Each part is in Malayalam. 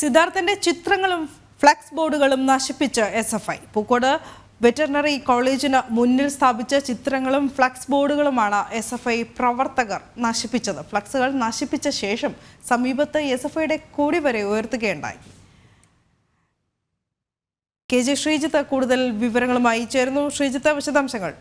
സിദ്ധാർത്ഥന്റെ ചിത്രങ്ങളും ഫ്ലക്സ് ബോർഡുകളും നശിപ്പിച്ച് S F I Pookode veterinary കോളേജിന് മുന്നിൽ സ്ഥാപിച്ച ചിത്രങ്ങളും ഫ്ലക്സ് ബോർഡുകളുമാണ് എസ് എഫ് ഐ പ്രവർത്തകർ നശിപ്പിച്ചത്. ഫ്ലക്സുകൾ നശിപ്പിച്ച ശേഷം സമീപത്ത് എസ് എഫ് ഐയുടെ കൊടി വരെ ഉയർത്തുകയുണ്ടായി. കെ ജെ ശ്രീജിത്ത് കൂടുതൽ വിവരങ്ങളുമായി ചേരുന്നു. ശ്രീജിത്ത് വിശദാംശങ്ങൾ.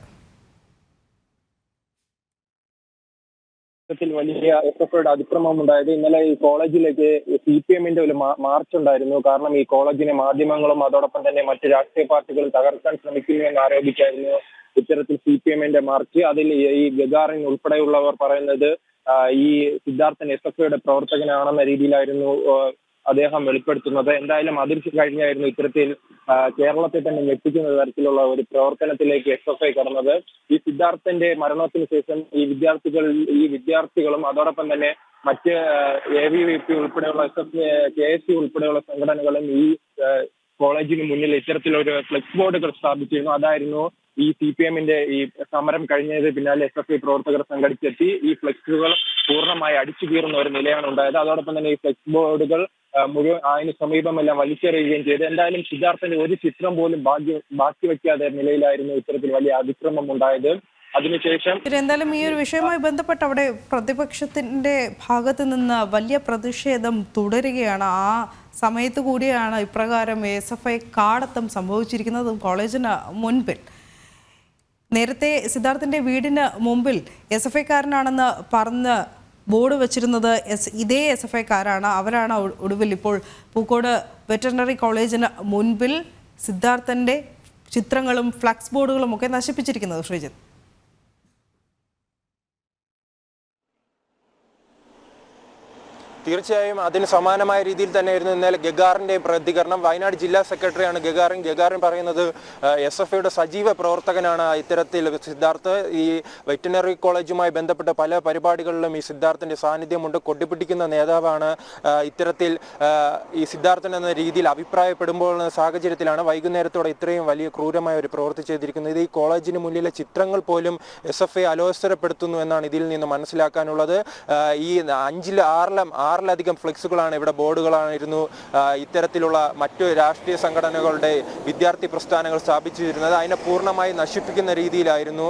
ത്തിൽ വലിയ എസ് എഫ് ഐയുടെ അതിക്രമം ഉണ്ടായത്. ഇന്നലെ ഈ കോളേജിലേക്ക് സി പി എമ്മിന്റെ ഒരു മാർച്ച് ഉണ്ടായിരുന്നു. കാരണം ഈ കോളേജിനെ മാധ്യമങ്ങളും അതോടൊപ്പം തന്നെ മറ്റു രാഷ്ട്രീയ പാർട്ടികൾ തകർക്കാൻ ശ്രമിക്കുന്നു എന്ന് ആരോപിച്ചായിരുന്നു ഇത്തരത്തിൽ സി പി എമ്മിന്റെ മാർച്ച്. അതിൽ ഈ- ഗഗാറിൻ ഉൾപ്പെടെയുള്ളവർ പറയുന്നത് ഈ സിദ്ധാർത്ഥൻ എസ് എഫ് ഐയുടെ പ്രവർത്തകനാണെന്ന രീതിയിലായിരുന്നു അദ്ദേഹം വെളിപ്പെടുത്തുന്നത്. എന്തായാലും അതിൽ കഴിഞ്ഞായിരുന്നു ഇത്തരത്തിൽ കേരളത്തെ തന്നെ ഞെട്ടിക്കുന്ന തരത്തിലുള്ള ഒരു പ്രവർത്തനത്തിലേക്ക് എസ് എഫ് ഐ കടന്നത്. ഈ സിദ്ധാർത്ഥന്റെ മരണത്തിന് ശേഷം ഈ വിദ്യാർത്ഥികൾ ഈ വിദ്യാർത്ഥികളും അതോടൊപ്പം തന്നെ മറ്റ് എ വി വി പി ഉൾപ്പെടെയുള്ള S F K S C ഉൾപ്പെടെയുള്ള സംഘടനകളും ഈ കോളേജിന് മുന്നിൽ ഇത്തരത്തിലൊരു ഫ്ലെക്സ് ബോർഡുകൾ സ്ഥാപിച്ചിരുന്നു. അതായിരുന്നു ഈ സി പി എമ്മിന്റെ ഈ സമരം കഴിഞ്ഞത് പിന്നാലെ എസ് എഫ് ഐ പ്രവർത്തകർ സംഘടിച്ചെത്തി. ഈ ഫ്ലെക്സുകൾ പൂർണമായി അടിച്ചു കീറുന്ന ഒരു നിലയാണ് ഉണ്ടായത്. അതോടൊപ്പം തന്നെ ഈ ഫ്ലെക്സ് ബോർഡുകൾ മുഴുവൻ അതിന് സമീപമെല്ലാം വലിച്ചെറിയുകയും ചെയ്തു. എന്തായാലും സിദ്ധാർത്ഥന്റെ ഒരു ചിത്രം പോലും ബാക്കി വെക്കാതെ നിലയിലായിരുന്നു ഇത്തരത്തിൽ വലിയ അതിക്രമം ഉണ്ടായത്. അതിനുശേഷം എന്തായാലും ഈ ഒരു വിഷയവുമായി ബന്ധപ്പെട്ട് അവിടെ പ്രതിപക്ഷത്തിന്റെ ഭാഗത്ത് നിന്ന് വലിയ പ്രതിഷേധം തുടരുകയാണ്. ആ സമയത്ത് കൂടിയാണ് ഇപ്രകാരം എസ് എഫ് ഐ കാടത്തം സംഭവിച്ചിരിക്കുന്നതും കോളേജിന് മുൻപിൽ. നേരത്തെ സിദ്ധാർത്ഥിന്റെ വീടിന് മുമ്പിൽ എസ് എഫ് ഐക്കാരനാണെന്ന് പറഞ്ഞ് ബോർഡ് വെച്ചിരുന്നത് എസ് ഇതേ എസ് എഫ് ഐക്കാരാണ്. അവരാണ് ഒടുവിൽ ഇപ്പോൾ പൂക്കോട് വെറ്ററിനറി കോളേജിന് മുൻപിൽ സിദ്ധാർത്ഥന്റെ ചിത്രങ്ങളും ഫ്ലക്സ് ബോർഡുകളും ഒക്കെ നശിപ്പിച്ചിരിക്കുന്നത് ശ്രീജിത്ത്. തീർച്ചയായും അതിന് സമാനമായ രീതിയിൽ തന്നെയായിരുന്നു ഇന്നലെ ഗഗാറിന്റെ പ്രതികരണം. വയനാട് ജില്ലാ സെക്രട്ടറിയാണ് ഗഗാറിൻ ഗഗാറിൻ പറയുന്നത് എസ് എഫ് ഐയുടെ സജീവ പ്രവർത്തകനാണ് ഇത്തരത്തിൽ സിദ്ധാർത്ഥ്. ഈ വെറ്റിനറി കോളേജുമായി ബന്ധപ്പെട്ട പല പരിപാടികളിലും ഈ സിദ്ധാർത്ഥിന്റെ സാന്നിധ്യമുണ്ട്. കൊട്ടിപ്പിടിക്കുന്ന നേതാവാണ് ഇത്തരത്തിൽ ഈ സിദ്ധാർത്ഥൻ എന്ന രീതിയിൽ അഭിപ്രായപ്പെടുമ്പോൾ സാഹചര്യത്തിലാണ് വൈകുന്നേരത്തോടെ ഇത്രയും വലിയ ക്രൂരമായ ഒരു പ്രവൃത്തി ചെയ്തിരിക്കുന്നത്. ഈ കോളേജിന് മുന്നിലെ ചിത്രങ്ങൾ പോലും എസ് എഫ് ഐ അലോസരപ്പെടുത്തുന്നു എന്നാണ് ഇതിൽ നിന്ന് മനസ്സിലാക്കാനുള്ളത്. ഈ അഞ്ചിൽ ആറിലും ആറിലധികം ഫ്ലെക്സുകളാണ് ഇവിടെ ബോർഡുകളായിരുന്നു ഇത്തരത്തിലുള്ള മറ്റു രാഷ്ട്രീയ സംഘടനകളുടെ വിദ്യാർത്ഥി പ്രസ്ഥാനങ്ങൾ സ്ഥാപിച്ചിരുന്നത്. അതിനെ പൂർണമായി നശിപ്പിക്കുന്ന രീതിയിലായിരുന്നു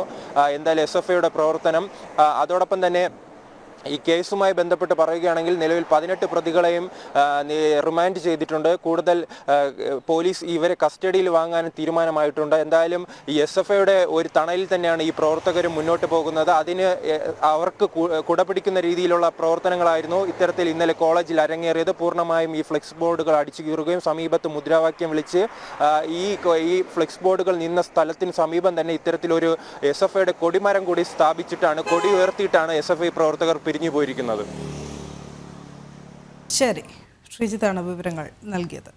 എന്തായാലും എസ് എഫ് ഐയുടെ പ്രവർത്തനം. അതോടൊപ്പം തന്നെ ഈ കേസുമായി ബന്ധപ്പെട്ട് പറയുകയാണെങ്കിൽ നിലവിൽ പതിനെട്ട് പ്രതികളെയും റിമാൻഡ് ചെയ്തിട്ടുണ്ട്. കൂടുതൽ പോലീസ് ഇവരെ കസ്റ്റഡിയിൽ വാങ്ങാൻ തീരുമാനമായിട്ടുണ്ട്. എന്തായാലും എസ് എഫ് ഐയുടെ ഒരു തണലിൽ തന്നെയാണ് ഈ പ്രവർത്തകർ മുന്നോട്ട് പോകുന്നത്. അതിന് അവർക്ക് കുടപിടിക്കുന്ന രീതിയിലുള്ള പ്രവർത്തനങ്ങളായിരുന്നു ഇത്തരത്തിൽ ഇന്നലെ കോളേജിൽ അരങ്ങേറിയത്. പൂർണമായും ഈ ഫ്ലെക്സ് ബോർഡുകൾ അടിച്ചു കീറുകയും സമീപത്ത് മുദ്രാവാക്യം വിളിച്ച് ഈ ഈ ഫ്ലെക്സ് ബോർഡുകൾ നിന്ന സ്ഥലത്തിന് സമീപം തന്നെ ഇത്തരത്തിലൊരു എസ് എഫ് ഐയുടെ കൊടിമരം കൂടി സ്ഥാപിച്ചിട്ടാണ് കൊടി ഉയർത്തിയിട്ടാണ് എസ് എഫ് ഐ പ്രവർത്തകർ പിരിഞ്ഞു പോയിരിക്കുന്നത് ശരി. ശ്രീജിത്താണ് വിവരങ്ങൾ നൽകിയത്.